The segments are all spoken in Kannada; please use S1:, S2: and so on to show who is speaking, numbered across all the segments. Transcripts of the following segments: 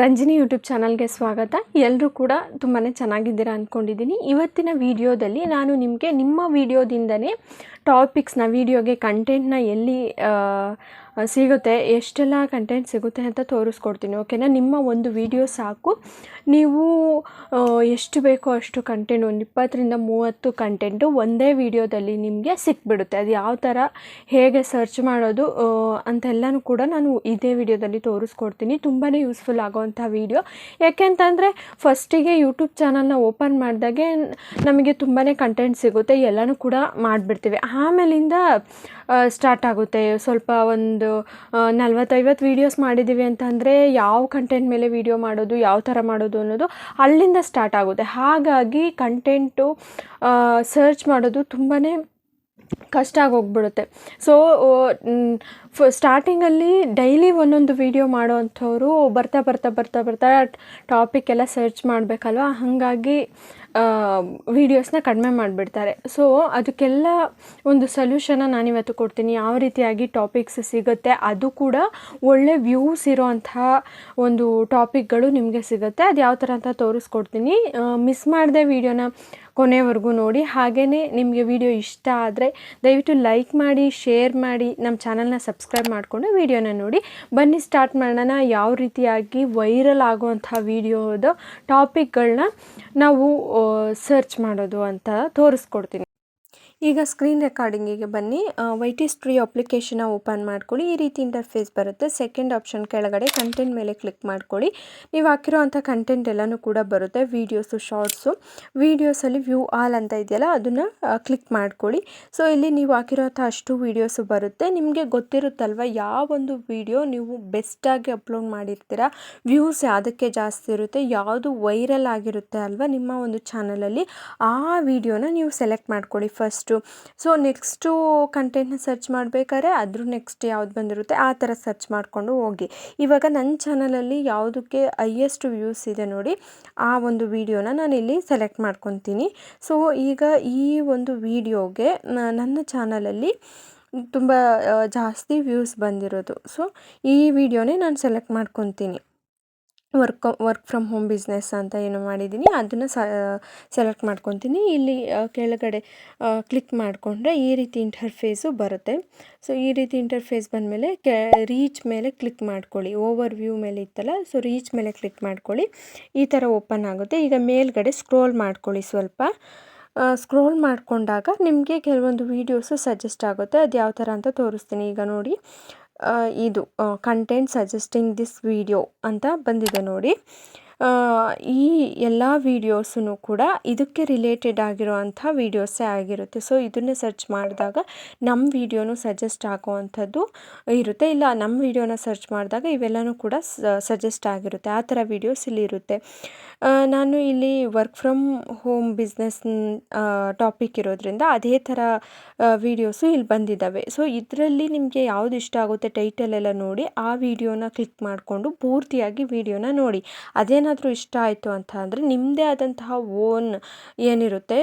S1: ರಂಜಿನಿ ಯೂಟ್ಯೂಬ್ ಚಾನಲ್ಗೆ ಸ್ವಾಗತ. ಎಲ್ಲರೂ ಕೂಡ ತುಂಬಾ ಚೆನ್ನಾಗಿದ್ದೀರಾ ಅಂದ್ಕೊಂಡಿದ್ದೀನಿ ಇವತ್ತಿನ ವಿಡಿಯೋದಲ್ಲಿ ನಾನು ನಿಮಗೆ ನಿಮ್ಮ ವಿಡಿಯೋದಿಂದನೇ ಟಾಪಿಕ್ಸ್ನ ವೀಡಿಯೋಗೆ ಕಂಟೆಂಟ್ನ ಎಲ್ಲಿ ಸಿಗುತ್ತೆ, ಎಷ್ಟೆಲ್ಲ ಕಂಟೆಂಟ್ ಸಿಗುತ್ತೆ ಅಂತ ತೋರಿಸ್ಕೊಡ್ತೀನಿ ಓಕೆನಾ ನಿಮ್ಮ ಒಂದು ವಿಡಿಯೋ ಸಾಕು. ನೀವು ಎಷ್ಟು ಬೇಕೋ ಅಷ್ಟು ಕಂಟೆಂಟ್ ಒಂದು ಇಪ್ಪತ್ತರಿಂದ ಮೂವತ್ತು ಕಂಟೆಂಟು ಒಂದೇ ವೀಡಿಯೋದಲ್ಲಿ ನಿಮಗೆ ಸಿಕ್ಬಿಡುತ್ತೆ. ಅದು ಯಾವ ಥರ ಹೇಗೆ ಸರ್ಚ್ ಮಾಡೋದು ಅಂತೆಲ್ಲನೂ ಕೂಡ ನಾನು ಇದೇ ವಿಡಿಯೋದಲ್ಲಿ ತೋರಿಸ್ಕೊಡ್ತೀನಿ. ತುಂಬಾ ಯೂಸ್ಫುಲ್ ಆಗೋವಂಥ ವೀಡಿಯೋ ಯಾಕೆಂತಂದರೆ ಫಸ್ಟಿಗೆ ಯೂಟ್ಯೂಬ್ ಚಾನಲ್ನ ಓಪನ್ ಮಾಡಿದಾಗೆ ನಮಗೆ ತುಂಬಾ ಕಂಟೆಂಟ್ ಸಿಗುತ್ತೆ, ಎಲ್ಲನೂ ಕೂಡ ಮಾಡಿಬಿಡ್ತೀವಿ. ಆಮೇಲಿಂದ ಸ್ಟಾರ್ಟ್ ಆಗುತ್ತೆ. ಸ್ವಲ್ಪ ಒಂದು ನಲ್ವತ್ತೈವತ್ತು ವೀಡಿಯೋಸ್ ಮಾಡಿದ್ದೀವಿ ಅಂತಂದರೆ ಯಾವ ಕಂಟೆಂಟ್ ಮೇಲೆ ವೀಡಿಯೋ ಮಾಡೋದು, ಯಾವ ಥರ ಮಾಡೋದು ಅನ್ನೋದು ಅಲ್ಲಿಂದ ಸ್ಟಾರ್ಟ್ ಆಗುತ್ತೆ. ಹಾಗಾಗಿ ಕಂಟೆಂಟು ಸರ್ಚ್ ಮಾಡೋದು ತುಂಬಾ ಕಷ್ಟ ಆಗೋಗ್ಬಿಡುತ್ತೆ. ಸೊ ಫ ಸ್ಟಾರ್ಟಿಂಗಲ್ಲಿ ಡೈಲಿ ಒಂದೊಂದು ವೀಡಿಯೋ ಮಾಡೋ ಅಂಥವ್ರು ಬರ್ತಾ ಬರ್ತಾ ಬರ್ತಾ ಬರ್ತಾ ಟಾಪಿಕ್ ಎಲ್ಲ ಸರ್ಚ್ ಮಾಡಬೇಕಲ್ವ? ಹಾಗಾಗಿ ವೀಡಿಯೋಸ್ನ ಕಡಿಮೆ ಮಾಡಿಬಿಡ್ತಾರೆ. ಸೊ ಅದಕ್ಕೆಲ್ಲ ಒಂದು ಸೊಲ್ಯೂಷನ್ನ ನಾನಿವತ್ತು ಕೊಡ್ತೀನಿ. ಯಾವ ರೀತಿಯಾಗಿ ಟಾಪಿಕ್ಸ್ ಸಿಗುತ್ತೆ, ಅದು ಕೂಡ ಒಳ್ಳೆ ವ್ಯೂಸ್ ಇರೋಂಥ ಒಂದು ಟಾಪಿಕ್ಗಳು ನಿಮಗೆ ಸಿಗುತ್ತೆ. ಅದು ಯಾವ ಥರ ಅಂತ ತೋರಿಸ್ಕೊಡ್ತೀನಿ. ಮಿಸ್ ಮಾಡದೆ ವೀಡಿಯೋನ ಕೊನೆವರೆಗೂ ನೋಡಿ. ಹಾಗೆಯೇ ನಿಮಗೆ ವಿಡಿಯೋ ಇಷ್ಟ ಆದರೆ ದಯವಿಟ್ಟು ಲೈಕ್ ಮಾಡಿ ಶೇರ್ ಮಾಡಿ ನಮ್ಮ ಚಾನಲ್ನ ಸಬ್ಸ್ಕ್ರೈಬ್ ಮಾಡಿಕೊಂಡು ವಿಡಿಯೋನ ನೋಡಿ. ಬನ್ನಿ ಸ್ಟಾರ್ಟ್ ಮಾಡೋಣ. ಯಾವ ರೀತಿಯಾಗಿ ವೈರಲ್ ಆಗುವಂಥ ವಿಡಿಯೋದ ಟಾಪಿಕ್ಗಳನ್ನ ನಾವು ಸರ್ಚ್ ಮಾಡೋದು ಅಂತ ತೋರಿಸ್ಕೊಡ್ತೀನಿ. ಈಗ ಸ್ಕ್ರೀನ್ ರೆಕಾರ್ಡಿಂಗಿಗೆ ಬನ್ನಿ. ವೈಟಿಸ್ ಟ್ರೀ ಅಪ್ಲಿಕೇಶನ್ನ ಓಪನ್ ಮಾಡ್ಕೊಳ್ಳಿ. ಈ ರೀತಿ ಇಂಟರ್ಫೇಸ್ ಬರುತ್ತೆ. ಸೆಕೆಂಡ್ ಆಪ್ಷನ್ ಕೆಳಗಡೆ ಕಂಟೆಂಟ್ ಮೇಲೆ ಕ್ಲಿಕ್ ಮಾಡ್ಕೊಳ್ಳಿ. ನೀವು ಹಾಕಿರೋ ಅಂಥ ಕಂಟೆಂಟ್ ಎಲ್ಲನೂ ಕೂಡ ಬರುತ್ತೆ. ವೀಡಿಯೋಸು ಶಾರ್ಟ್ಸು ವೀಡಿಯೋಸಲ್ಲಿ ವ್ಯೂ ಆಲ್ ಅಂತ ಇದೆಯಲ್ಲ, ಅದನ್ನು ಕ್ಲಿಕ್ ಮಾಡ್ಕೊಳ್ಳಿ. ಸೊ ಇಲ್ಲಿ ನೀವು ಹಾಕಿರೋಂಥ ಅಷ್ಟು ವೀಡಿಯೋಸು ಬರುತ್ತೆ. ನಿಮಗೆ ಗೊತ್ತಿರುತ್ತಲ್ವ ಯಾವೊಂದು ವೀಡಿಯೋ ನೀವು ಬೆಸ್ಟಾಗಿ ಅಪ್ಲೋಡ್ ಮಾಡಿರ್ತೀರ? ವ್ಯೂಸ್ ಯಾವುದಕ್ಕೆ ಜಾಸ್ತಿ ಇರುತ್ತೆ? ಯಾವುದು ವೈರಲ್ ಆಗಿರುತ್ತೆ ಅಲ್ವಾ ನಿಮ್ಮ ಒಂದು ಚಾನಲಲ್ಲಿ ಆ ವಿಡಿಯೋನ ನೀವು ಸೆಲೆಕ್ಟ್ ಮಾಡ್ಕೊಳ್ಳಿ ಫಸ್ಟು ಸೊ ನೆಕ್ಸ್ಟು ಕಂಟೆಂಟ್ನ ಸರ್ಚ್ ಮಾಡಬೇಕಾದ್ರೆ ಅದ್ರ ನೆಕ್ಸ್ಟ್ ಯಾವ್ದು ಬಂದಿರುತ್ತೆ, ಆ ಥರ ಸರ್ಚ್ ಮಾಡಿಕೊಂಡು ಹೋಗಿ. ಇವಾಗ ನನ್ನ ಚಾನಲಲ್ಲಿ ಯಾವುದಕ್ಕೆ ಹೈಯೆಸ್ಟ್ ವ್ಯೂಸ್ ಇದೆ ನೋಡಿ, ಆ ಒಂದು ವಿಡಿಯೋನ ನಾನು ಇಲ್ಲಿ ಸೆಲೆಕ್ಟ್ ಮಾಡ್ಕೊತೀನಿ. ಸೊ ಈಗ ಈ ಒಂದು ವಿಡಿಯೋಗೆ ನನ್ನ ಚಾನಲಲ್ಲಿ ತುಂಬ ಜಾಸ್ತಿ ವ್ಯೂಸ್ ಬಂದಿರೋದು. ಸೊ ಈ ವಿಡಿಯೋನೇ ನಾನು ಸೆಲೆಕ್ಟ್ ಮಾಡ್ಕೊತೀನಿ. Work work from home business ಅಂತ ಏನು ಮಾಡಿದ್ದೀನಿ. ಅದನ್ನು ಸೆಲೆಕ್ಟ್ ಮಾಡ್ಕೊತೀನಿ. ಇಲ್ಲಿ ಕೆಳಗಡೆ ಕ್ಲಿಕ್ ಮಾಡಿಕೊಂಡ್ರೆ ಈ ರೀತಿ ಇಂಟರ್ಫೇಸು ಬರುತ್ತೆ. ಸೊ, ಈ ರೀತಿ ಇಂಟರ್ಫೇಸ್ ಬಂದಮೇಲೆ ಕೆ, ರೀಚ್ ಮೇಲೆ ಕ್ಲಿಕ್ ಮಾಡ್ಕೊಳ್ಳಿ. ಓವರ್ ವ್ಯೂ ಮೇಲೆ ಇತ್ತಲ್ಲ, ಸೊ, ರೀಚ್ ಮೇಲೆ ಕ್ಲಿಕ್ ಮಾಡ್ಕೊಳ್ಳಿ. ಈ ಥರ ಓಪನ್ ಆಗುತ್ತೆ. ಈಗ ಮೇಲ್ಗಡೆ ಸ್ಕ್ರೋಲ್ ಮಾಡ್ಕೊಳ್ಳಿ ಸ್ವಲ್ಪ. ಸ್ಕ್ರೋಲ್ ಮಾಡಿಕೊಂಡಾಗ ನಿಮಗೆ ಕೆಲವೊಂದು ವೀಡಿಯೋಸು ಸಜೆಸ್ಟ್ ಆಗುತ್ತೆ. ಅದು ಯಾವ ಥರ ಅಂತ ತೋರಿಸ್ತೀನಿ. ಈಗ ನೋಡಿ ಇದು ಕಂಟೆಂಟ್ ಸಜೆಸ್ಟಿಂಗ್ ದಿಸ್ ವಿಡಿಯೋ ಅಂತ ಬಂದಿದೆ ನೋಡಿ. ಈ ಎಲ್ಲ ವೀಡಿಯೋಸೂ ಕೂಡ ಇದಕ್ಕೆ ರಿಲೇಟೆಡ್ ಆಗಿರೋ ಅಂಥ ವೀಡಿಯೋಸೇ ಆಗಿರುತ್ತೆ. ಸೊ ಇದನ್ನೇ ಸರ್ಚ್ ಮಾಡಿದಾಗ ನಮ್ಮ ವೀಡಿಯೋನು ಸಜೆಸ್ಟ್ ಆಗುವಂಥದ್ದು ಇರುತ್ತೆ. ಇಲ್ಲ ನಮ್ಮ ವೀಡಿಯೋನ ಸರ್ಚ್ ಮಾಡಿದಾಗ ಇವೆಲ್ಲನೂ ಕೂಡ ಸಜೆಸ್ಟ್ ಆಗಿರುತ್ತೆ. ಆ ಥರ ವೀಡಿಯೋಸ್ ಇಲ್ಲಿ ಇರುತ್ತೆ. ನಾನು ಇಲ್ಲಿ work from home business topic ಇರೋದ್ರಿಂದ ಅದೇ ಥರ ವೀಡಿಯೋಸು ಇಲ್ಲಿ ಬಂದಿದ್ದಾವೆ. ಸೊ ಇದರಲ್ಲಿ ನಿಮಗೆ ಯಾವುದು ಇಷ್ಟ ಆಗುತ್ತೆ ಟೈಟಲ್ ಎಲ್ಲ ನೋಡಿ, ಆ ವಿಡಿಯೋನ ಕ್ಲಿಕ್ ಮಾಡಿಕೊಂಡು ಪೂರ್ತಿಯಾಗಿ ವಿಡಿಯೋನ ನೋಡಿ. ಅದೇನಾದರೂ ಇಷ್ಟ ಆಯಿತು ಅಂತ ಅಂದರೆ ನಿಮ್ಮದೇ ಆದಂತಹ ಓನ್ ಏನಿರುತ್ತೆ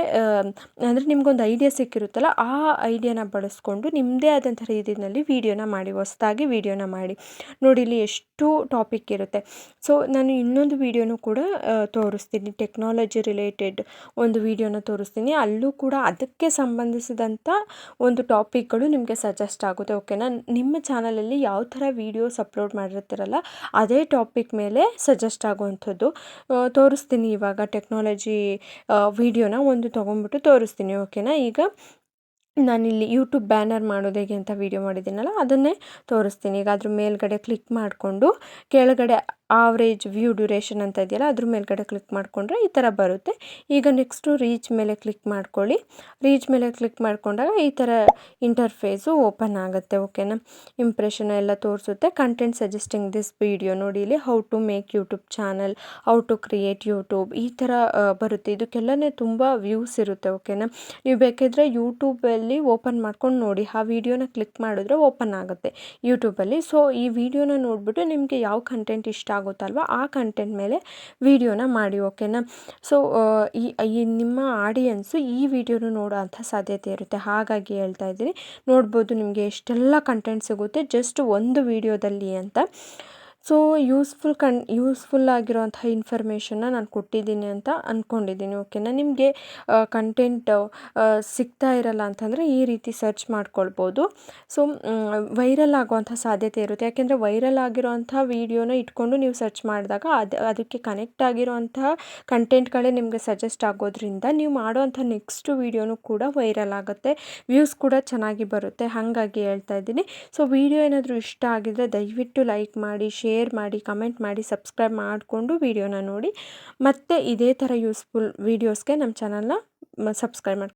S1: ಅಂದರೆ ನಿಮ್ಗೊಂದು ಐಡಿಯಾ ಸಿಕ್ಕಿರುತ್ತಲ್ಲ, ಆ ಐಡಿಯಾನ ಬಳಸ್ಕೊಂಡು ನಿಮ್ಮದೇ ಆದಂಥ ರೀತಿಯಲ್ಲಿ ವೀಡಿಯೋನ ಮಾಡಿ, ಹೊಸ್ದಾಗಿ ವೀಡಿಯೋನ ಮಾಡಿ. ನೋಡಿ, ಇಲ್ಲಿ ಎಷ್ಟು ಟಾಪಿಕ್ ಇರುತ್ತೆ. ಸೊ ನಾನು ಇನ್ನೊಂದು ವೀಡಿಯೋನು ಕೂಡ ತೋರಿಸ್ತೀನಿ. ಟೆಕ್ನಾಲಜಿ ರಿಲೇಟೆಡ್ ಒಂದು ವೀಡಿಯೋನ ತೋರಿಸ್ತೀನಿ. ಅಲ್ಲೂ ಕೂಡ ಅದಕ್ಕೆ ಸಂಬಂಧಿಸಿದಂಥ ಒಂದು ಟಾಪಿಕ್ಗಳು ನಿಮಗೆ ಸಜೆಸ್ಟ್ ಆಗುತ್ತೆ ಓಕೆನಾ ನಿಮ್ಮ ಚಾನಲಲ್ಲಿ ಯಾವ ಥರ ವೀಡಿಯೋಸ್ ಅಪ್ಲೋಡ್ ಮಾಡಿರ್ತೀರಲ್ಲ, ಅದೇ ಟಾಪಿಕ್ ಮೇಲೆ ಸಜೆಸ್ಟ್ ಆಗುವಂಥದ್ದು. ಆ, ತೋರಿಸ್ತೀನಿ ಇವಾಗ ಟೆಕ್ನಾಲಜಿ ವಿಡಿಯೋನ ಒಂದು ತೊಗೊಂಡ್ಬಿಟ್ಟು ತೋರಿಸ್ತೀನಿ ಓಕೆನಾ? ಈಗ ನಾನಿಲ್ಲಿ ಯೂಟ್ಯೂಬ್ ಬ್ಯಾನರ್ ಮಾಡೋದು ಹೇಗೆ ಅಂತ ವೀಡಿಯೋ ಮಾಡಿದ್ದೀನಲ್ಲ ಅದನ್ನೇ ತೋರಿಸ್ತೀನಿ. ಈಗ ಅದ್ರ ಮೇಲ್ಗಡೆ ಕ್ಲಿಕ್ ಮಾಡಿಕೊಂಡು ಕೆಳಗಡೆ ಆವ್ರೇಜ್ ವ್ಯೂ ಡ್ಯೂರೇಷನ್ ಅಂತ ಇದೆಯಲ್ಲ, ಅದ್ರ ಮೇಲ್ಗಡೆ ಕ್ಲಿಕ್ ಮಾಡಿಕೊಂಡ್ರೆ ಈ ಥರ ಬರುತ್ತೆ. ಈಗ ನೆಕ್ಸ್ಟು ರೀಚ್ ಮೇಲೆ ಕ್ಲಿಕ್ ಮಾಡ್ಕೊಳ್ಳಿ. ರೀಚ್ ಮೇಲೆ ಕ್ಲಿಕ್ ಮಾಡಿಕೊಂಡಾಗ ಈ ಥರ ಇಂಟರ್ಫೇಸು ಓಪನ್ ಆಗುತ್ತೆ ಓಕೆನಾ ಇಂಪ್ರೆಷನ್ ಎಲ್ಲ ತೋರಿಸುತ್ತೆ. ಕಂಟೆಂಟ್ ಸಜೆಸ್ಟಿಂಗ್ ದಿಸ್ ವಿಡಿಯೋ ನೋಡಿ ಇಲ್ಲಿ how to make YouTube channel how to create YouTube ಈ ಥರ ಬರುತ್ತೆ. ಇದಕ್ಕೆಲ್ಲನೇ ತುಂಬ ವ್ಯೂಸ್ ಇರುತ್ತೆ ಓಕೆನಾ ನೀವು ಬೇಕಿದ್ರೆ ಯೂಟ್ಯೂಬಲ್ಲಿ ಓಪನ್ ಮಾಡ್ಕೊಂಡು ನೋಡಿ. ಆ ವಿಡಿಯೋನ ಕ್ಲಿಕ್ ಮಾಡಿದ್ರೆ ಓಪನ್ ಆಗುತ್ತೆ ಯೂಟ್ಯೂಬಲ್ಲಿ ಸೊ ಈ ವಿಡಿಯೋನ ನೋಡಿಬಿಟ್ಟು ನಿಮಗೆ ಯಾವ ಕಂಟೆಂಟ್ ಇಷ್ಟ ಆಗುತ್ತಲ್ವ ಆ ಕಂಟೆಂಟ್ ಮೇಲೆ ವಿಡಿಯೋನ ಮಾಡಿ ಓಕೆನಾ ಸೊ ಈ ನಿಮ್ಮ ಆಡಿಯನ್ಸು ಈ ವಿಡಿಯೋನ ನೋಡೋವಂಥ ಸಾಧ್ಯತೆ ಇರುತ್ತೆ. ಹಾಗಾಗಿ ಹೇಳ್ತಾ ಇದ್ದೀನಿ, ನೋಡ್ಬೋದು ನಿಮಗೆ ಎಷ್ಟೆಲ್ಲ ಕಂಟೆಂಟ್ ಸಿಗುತ್ತೆ ಜಸ್ಟ್ ಒಂದು ವಿಡಿಯೋದಲ್ಲಿ ಅಂತ. ಸೊ ಯೂಸ್ಫುಲ್ ಕನ್ ಯೂಸ್ಫುಲ್ ಆಗಿರುವಂಥ ಇನ್ಫಾರ್ಮೇಷನ್ನ ನಾನು ಕೊಟ್ಟಿದ್ದೀನಿ ಅಂತ ಅಂದ್ಕೊಂಡಿದ್ದೀನಿ ಓಕೆನಾ ನಿಮಗೆ ಕಂಟೆಂಟ್ ಸಿಗ್ತಾ ಇರಲ್ಲ ಅಂತಂದರೆ ಈ ರೀತಿ ಸರ್ಚ್ ಮಾಡ್ಕೊಳ್ಬೋದು. ಸೊ ವೈರಲ್ ಆಗುವಂಥ ಸಾಧ್ಯತೆ ಇರುತ್ತೆ. ಯಾಕೆಂದರೆ ವೈರಲ್ ಆಗಿರುವಂಥ ವೀಡಿಯೋನ ಇಟ್ಕೊಂಡು ನೀವು ಸರ್ಚ್ ಮಾಡಿದಾಗ ಅದು, ಅದಕ್ಕೆ ಕನೆಕ್ಟ್ ಆಗಿರುವಂತಹ ಕಂಟೆಂಟ್ಗಳೇ ನಿಮಗೆ ಸಜೆಸ್ಟ್ ಆಗೋದ್ರಿಂದ ನೀವು ಮಾಡುವಂಥ ನೆಕ್ಸ್ಟ್ ವೀಡಿಯೋನು ಕೂಡ ವೈರಲ್ ಆಗುತ್ತೆ ವ್ಯೂಸ್ ಕೂಡ ಚೆನ್ನಾಗಿ ಬರುತ್ತೆ. ಹಾಗಾಗಿ ಹೇಳ್ತಾ ಇದ್ದೀನಿ. ಸೊ ವಿಡಿಯೋ ಏನಾದರೂ ಇಷ್ಟ ಆಗಿದ್ದರೆ ದಯವಿಟ್ಟು ಲೈಕ್ ಮಾಡಿ ಶೇರ್ ಮಾಡಿ ಕಮೆಂಟ್ ಮಾಡಿ ಸಬ್ಸ್ಕ್ರೈಬ್ ಮಾಡಿಕೊಂಡು ವಿಡಿಯೋನ ನೋಡಿ. ಮತ್ತೆ ಇದೇ ಥರ ಯೂಸ್ಫುಲ್ ವೀಡಿಯೋಸ್ಗೆ ನಮ್ಮ ಚಾನಲ್ನ ಸಬ್ಸ್ಕ್ರೈಬ್ ಮಾಡಿ